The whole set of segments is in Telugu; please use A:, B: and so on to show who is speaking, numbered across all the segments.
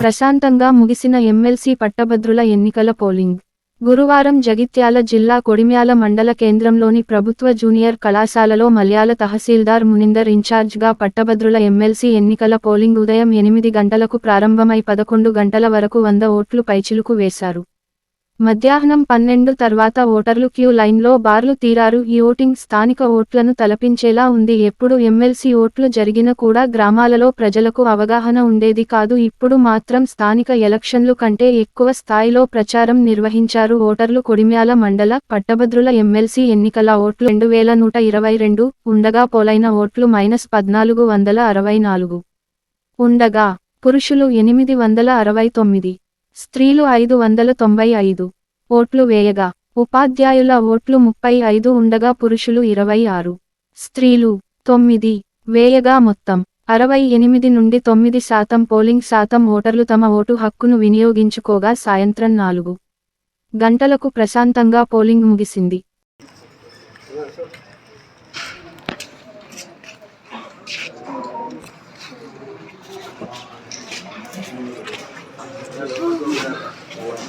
A: ప్రశాంతంగా ముగిసిన ఎమ్మెల్సీ పట్టభద్రుల ఎన్నికల పోలింగ్. గురువారం జగిత్యాల జిల్లా కొడిమ్యాల మండల కేంద్రంలోని ప్రభుత్వ జూనియర్ కళాశాలలో మలయాళ తహసీల్దార్ మునిందర్ ఇన్ఛార్జ్గా పట్టభద్రుల ఎమ్మెల్సీ ఎన్నికల పోలింగ్ ఉదయం ఎనిమిది గంటలకు ప్రారంభమై పదకొండు గంటల వరకు వంద ఓట్లు పైచిలుకు వేశారు. మధ్యాహ్నం పన్నెండు తర్వాత ఓటర్లు క్యూ లైన్లో బార్లు తీరారు. ఈ ఓటింగ్ స్థానిక ఓట్లను తలపించేలా ఉంది. ఎప్పుడు ఎమ్మెల్సీ ఓట్లు జరిగిన కూడా గ్రామాలలో ప్రజలకు అవగాహన ఉండేది కాదు. ఇప్పుడు మాత్రం స్థానిక ఎలక్షన్లు కంటే ఎక్కువ స్థాయిలో ప్రచారం నిర్వహించారు. ఓటర్లు కొడిమ్యాల మండల పట్టభద్రుల ఎమ్మెల్సీ ఎన్నికల ఓట్లు రెండు వేల నూట ఇరవై రెండు ఉండగా పోలైన ఓట్లు మైనస్ పద్నాలుగు వందల అరవై నాలుగు ఉండగా పురుషులు ఎనిమిది వందల అరవై తొమ్మిది స్త్రీలు ఐదు వందల తొంభై ఐదు. ఓట్లు వేయగా. ఉపాధ్యాయుల ఓట్లు ముప్పై ఐదు ఉండగా పురుషులు ఇరవై ఆరు. స్త్రీలు తొమ్మిది. వేయగా మొత్తం అరవై ఎనిమిది నుండి తొమ్మిది శాతం పోలింగ్ శాతం ఓటర్లు తమ ఓటు హక్కును వినియోగించుకోగా సాయంత్రం నాలుగు గంటలకు ప్రశాంతంగా పోలింగ్ ముగిసింది.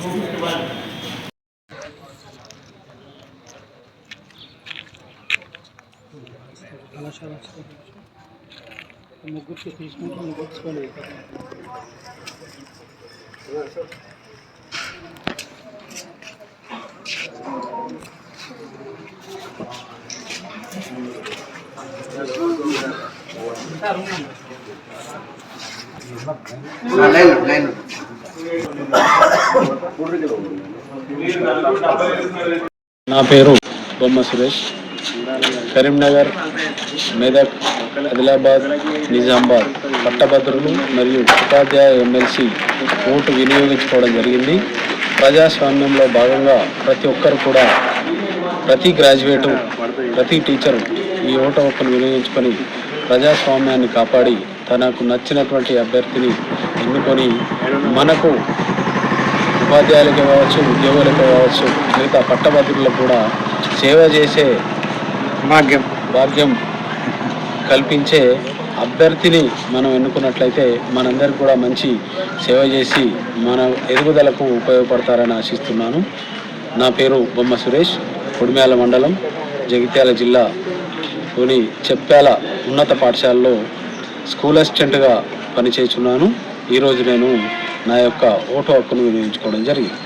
B: లైన్ లైన్
C: ముగ్గురికి తీసుకుంటే ముగ్గురు
B: లైన్ లైన్
D: నా పేరు బొమ్మ సురేష్. కరీంనగర్ మెదక్ ఆదిలాబాద్ నిజామాబాద్ పట్టభద్రులు మరియు ఉపాధ్యాయ ఎమ్మెల్సీ ఓటు వినియోగించుకోవడం జరిగింది. ప్రజాస్వామ్యంలో భాగంగా ప్రతి ఒక్కరు కూడా ప్రతి గ్రాడ్యుయేటు ప్రతి టీచరు ఈ ఓటు హక్కును వినియోగించుకొని ప్రజాస్వామ్యాన్ని కాపాడి తనకు నచ్చినటువంటి అభ్యర్థిని ఎన్నుకొని మనకు ఉపాధ్యాయులకు కావచ్చు ఉద్యోగులకు కావచ్చు మిగతా పట్టభద్రులకు కూడా సేవ చేసే
B: భాగ్యం.
D: భాగ్యం కల్పించే అభ్యర్థిని మనం ఎన్నుకున్నట్లయితే మనందరికి కూడా మంచి సేవ చేసి మన ఎదుగుదలకు ఉపయోగపడతారని ఆశిస్తున్నాను. నా పేరు బొమ్మ సురేష్ కొడిమ్యాల మండలం జగిత్యాల జిల్లాలోని చెప్పాల ఉన్నత పాఠశాలలో స్కూల్ అసిస్టెంట్గా పనిచేస్తున్నాను. ఈరోజు నేను నా యొక్క ఓటు హక్కును వినియోగించుకోవడం జరిగింది.